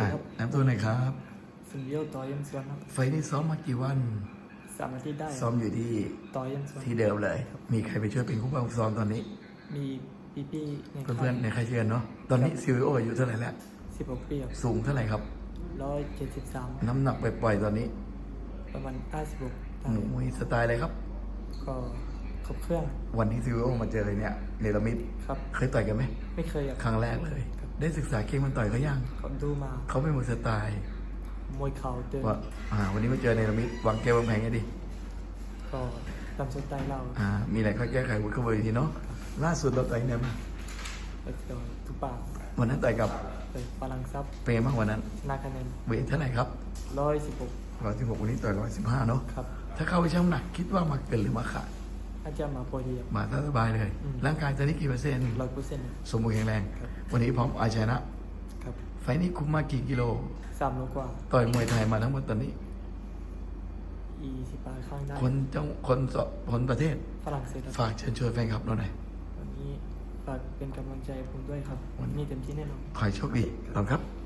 อะน้ำตัวหน่อยครับสุนเยี่ยวต่อเยี่ยมสวนครับไฟล์นี้ซ้อมมากี่วันสามอาทิตย์ได้ซ้อมอยู่ที่ต่อเยี่ยมสวนที่เดิมเลย มีใครไปช่วยเป็นคู่บังซ้อมตอนนี้ มีพี่ๆในเพื่อนๆในใครเชียร์เนาะตอนนี้ซีวีโออายุเท่าไหร่แล้วสิบหกปีครับสูงเท่าไหร่ครับ ร้อยเจ็ดสิบสามน้ำหนักไปปล่อยๆตอนนี้ประมาณห้าสิบหกมวยสไตล์อะไรครับก็ ครบเครื่อง วันที่ซีวีโอมาเจอเลยเนี่ยเนรมิตครับ เคยต่อยกันไหมไม่เคยครับครั้งแรกเลย ได้ศึกษาเก่งมันต่อยเขายังเขาดูมาเขาเป็นมวยสไตล์มวยเข่าเดินว่าอ่า วันนี้มาเจอเนรมิตวางเกมวางแผนไงดีก็ตามสไตล์เราอ่ามีอะไรเขาแก้ไขวุ้นขบวนทีเนาะล่าสุดเราต่อยเนี่ยมาแล้วก็ทุกปากวันนั้นต่อยกับเป็นฝรั่งซับเปรมากวันนั้นชนะคะแนนเวทเท่าไหร่ครับร้อยสิบหกร้อยสิบหกวันนี้ต่อยร้อยสิบห้าเนาะครับถ้าเข้าไปช่างน้ำหนักคิดว่ามาเกินหรือมาขาด อาจจะมาโปรเดียมมาสบายเลย อืม ร่างกายตอนนี้กี่เปอร์เซ็นต์ร้อยเปอร์เซ็นต์ สมบูรณ์แข็งแรง ครับ วันนี้พร้อมเอาชนะ ครับไฟล์นี้คุมมากี่กิโล สามโลกว่าต่อยมวยไทยมาทั้งหมดตอนนี้ อีสิบปลายข้างได้คนจังคนสคนประเทศ ฝรั่งเศสครับฝากเชิญชวนแฟนคลับเราหน่อย วันนี้ฝากเป็นกำลังใจให้ผมด้วยครับ วันนี่เต็มที่แน่นอน ขอให้โชคดีขอบคุณครับค